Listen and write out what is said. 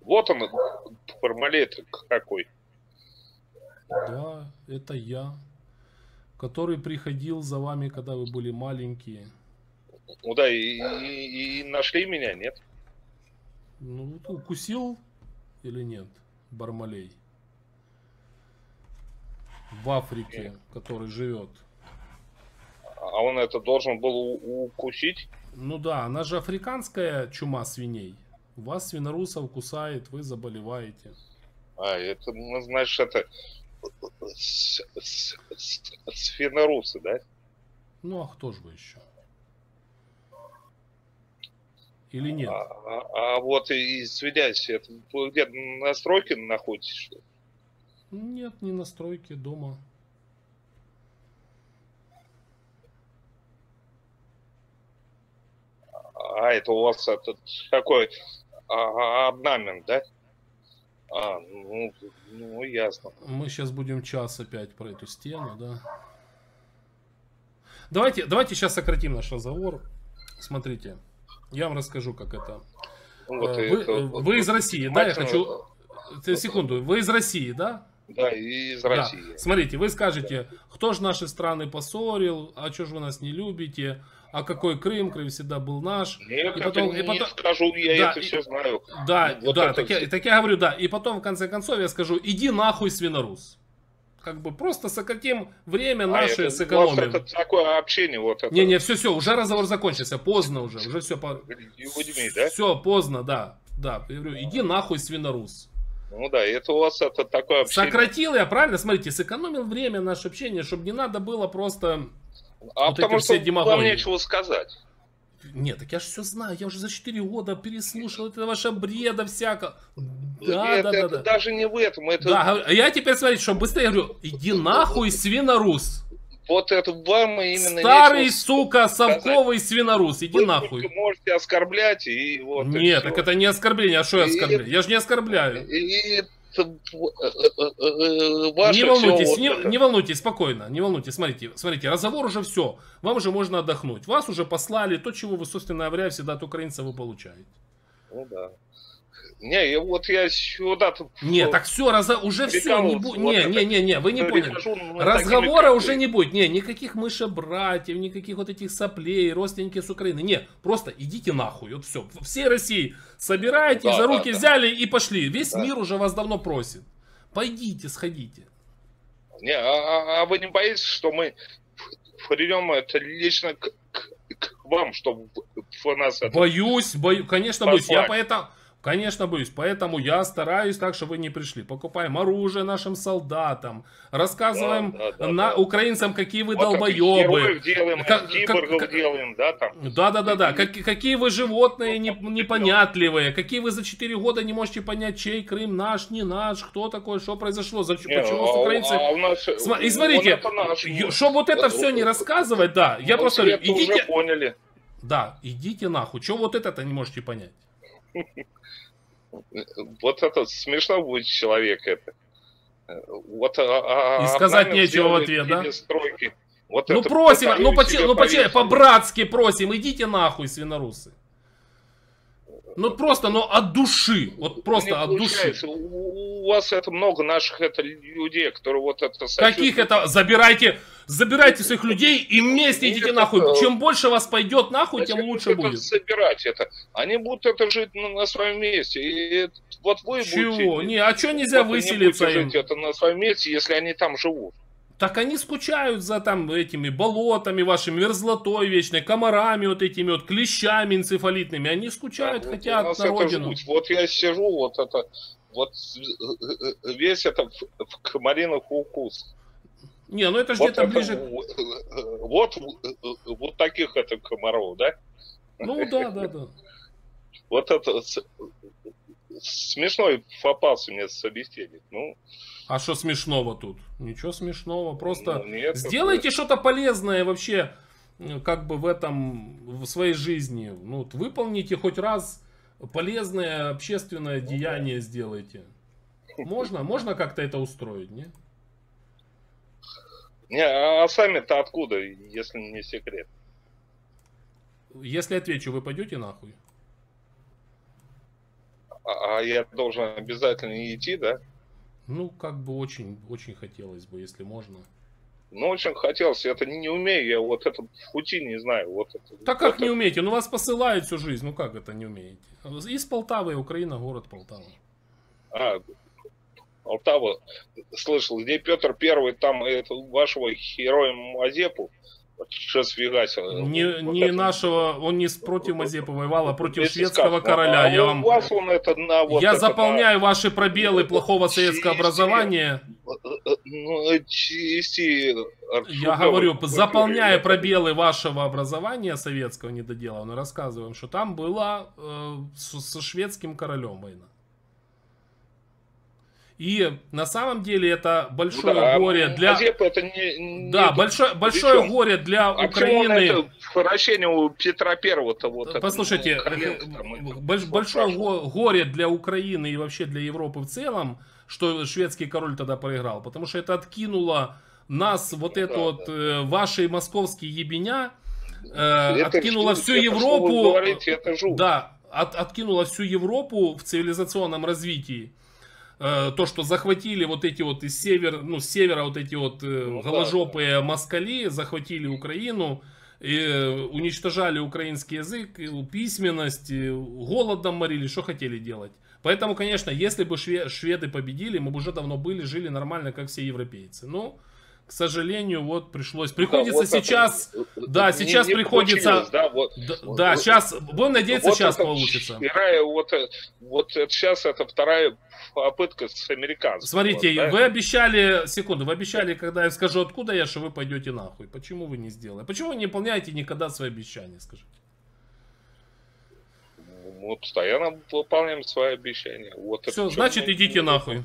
Вот он, формалет какой. Да, это я, который приходил за вами, когда вы были маленькие. Ну да, и, и, и нашли меня, нет? Ну, укусил или нет Бармалей? В Африке, который живет. А он это должен был укусить? Ну да, она же африканская чума свиней. Вас свинорусов кусает, вы заболеваете. А, это, ну, знаешь, это свинорусы, да? Ну, а кто же вы еще? Или нет? А, а, а вот и свидетель, это где на стройке находитесь, что ли? Нет, не на стройке, дома. А это у вас этот такой а, орнамент, да? А, ну, ну, ясно. Мы сейчас будем час опять про эту стену, да? Давайте, давайте сейчас сократим наш разговор. Смотрите, я вам расскажу, как это. Вот э, вы, это, вы из России, да? Я хочу... Секунду, вы из России, да? Да, из России. Да. Смотрите, вы скажете, кто же наши страны поссорил, а что же вы нас не любите, а какой Крым, Крым всегда был наш. Нет, и потом, это и потом... скажу, я да, это все знаю. Да, вот да, так, я, так я говорю, да. И потом, в конце концов, я скажу, иди нахуй, свинорус. Как бы просто сократим время а наше, это, сэкономим. это такое общение, вот это. Не, не, все, все, уже разговор закончился, поздно уже, уже все. По... Людьми, да? Все, поздно, да, да. Я говорю, иди нахуй, свинорус. Ну да, это у вас это такое общение. Сократил я, правильно? Смотрите, сэкономил время наше общение, чтобы не надо было просто а вот потому что вам нечего сказать. Нет, так я же все знаю, я уже за 4 года переслушал это ваша бреда всяко. Да, это, да, да, да. даже не в этом. Это... Да, я теперь, смотрите, что быстрее говорю, иди нахуй, свинорус. Вот это вам именно Старый, сука, совковый свинорус, иди Вы нахуй. можете оскорблять и вот. Нет, так это не оскорбление, а что я оскорбляю? Я же не оскорбляю. И, Э, э, э, не волнуйтесь, не, не волнуйтесь, спокойно, не волнуйтесь, смотрите, смотрите, разговор уже все, вам уже можно отдохнуть, вас уже послали, то, чего вы, собственно говоря, всегда от украинцев вы получаете. Ну да. Не, вот я сюда тут... Не, так все, раз, уже все, не будет. Не, не, не, не, вы не поняли. Разговора уже не будет. Не, никаких мышебратьев, никаких вот этих соплей, родственники с Украины. Не, просто идите нахуй. Вот все. Всей России собирайте, да, за руки да, взяли да. и пошли. Весь да. мир уже вас давно просит. Пойдите, сходите. Не, а, а, а вы не боитесь, что мы придем это лично к, к, к вам, чтобы в нас... Боюсь, боюсь, конечно, боюсь. Я поэтому... Конечно, боюсь. Поэтому я стараюсь так, чтобы вы не пришли. Покупаем оружие нашим солдатам. Рассказываем да, да, да, на да. украинцам, какие вы вот долбоебы. делаем, как, киборгов как, делаем, да, там. Да, да, да, да. Как, какие вы животные не, непонятливые. Какие вы за 4 года не можете понять, чей Крым наш, не наш, кто такой, что произошло, за, не, почему а, украинцы... А у нас, и смотрите, чтобы вот это все не рассказывать, да, я просто говорю, идите... поняли. Да, идите нахуй. Чего вот это-то не можете понять? Вот это смешно будет человек это. Вот, а, а, И сказать нечего в ответ, да? Стройки. Вот ну просим, ну, ну по-братски просим, идите нахуй, свинорусы. Ну просто, ну от души, вот просто от души. У вас это много наших это людей, которые вот это... Каких это? Забирайте, забирайте своих людей и вместе идите нахуй. Чем больше вас пойдет нахуй, тем лучше будет. Собирать это. Они будут это жить на своем месте. И вот вы Чего? будете... Не, а что нельзя вот выселиться им? жить это на своем месте, если они там живут? Так они скучают за там этими болотами вашими, мерзлотой вечной, комарами вот этими вот, клещами энцефалитными. Они скучают, да, хотят вот на родину. Жуть. Вот я сижу, вот это, вот весь это в, в комариных укус. Не, ну это же вот где-то ближе... Вот, вот таких это комаров, да? Ну да, да, да. Вот это смешной попался мне собеседник. Ну, а что смешного тут? Ничего смешного. Просто ну, нет, сделайте что-то полезное вообще, как бы в этом, в своей жизни. Ну, вот выполните хоть раз полезное общественное ну, деяние сделайте. Можно? Можно как-то это устроить, не? Не, а, а сами-то откуда, если не секрет? Если отвечу, вы пойдете нахуй? а, а я должен обязательно идти, да? Ну, как бы очень, очень хотелось бы, если можно. Ну, очень хотелось, я это не, умею, я вот этот пути не знаю. Вот это, так как это... не умеете? Ну, вас посылают всю жизнь, ну как это не умеете? Из Полтавы, Украина, город Полтава. А, Полтава, слышал, где Петр Первый, там это, вашего героя Мазепу, Фигася. Не, вот не это... нашего, он не против Мазепы воевал, а против шведского короля. А я вам... он это на вот Я это заполняю на... ваши пробелы плохого советского образования. Ну, чисти... Я говорю, заполняя пробелы вашего образования советского недоделанного, рассказываем, что там была э, со шведским королем война. И на самом деле это большое да, горе для... это не, да, не большое, большое горе для а Украины. Это вращение у Петра Первого-то вот Послушайте, это, ну, больш, большое го, горе для Украины и вообще для Европы в целом, что шведский король тогда проиграл. Потому что это откинуло нас, вот ну, это да, вот, да. Э, ваши московские ебеня, э, откинуло всю Европу... Говорите, да, от, откинуло всю Европу в цивилизационном развитии. Э, то, что захватили вот эти вот из север, ну, с севера вот эти вот э, ну, голожопые да. москали, захватили Украину, и э, уничтожали украинский язык, письменность, голодом морили, что хотели делать. Поэтому, конечно, если бы шведы победили, мы бы уже давно были, жили нормально, как все европейцы. Но, к сожалению, вот пришлось. Приходится да, вот сейчас, это, да, сейчас не приходится, да, вот, да, вот, да, сейчас, будем надеяться, вот сейчас получится. Вторая, вот, вот сейчас это вторая попытка с американцами. Смотрите, вот, да? вы обещали, секунду, вы обещали, когда я скажу, откуда я, что вы пойдете нахуй. Почему вы не сделали? Почему вы не выполняете никогда свои обещания, скажите? Мы постоянно выполняем свои обещания. Вот Все, значит, идите нахуй.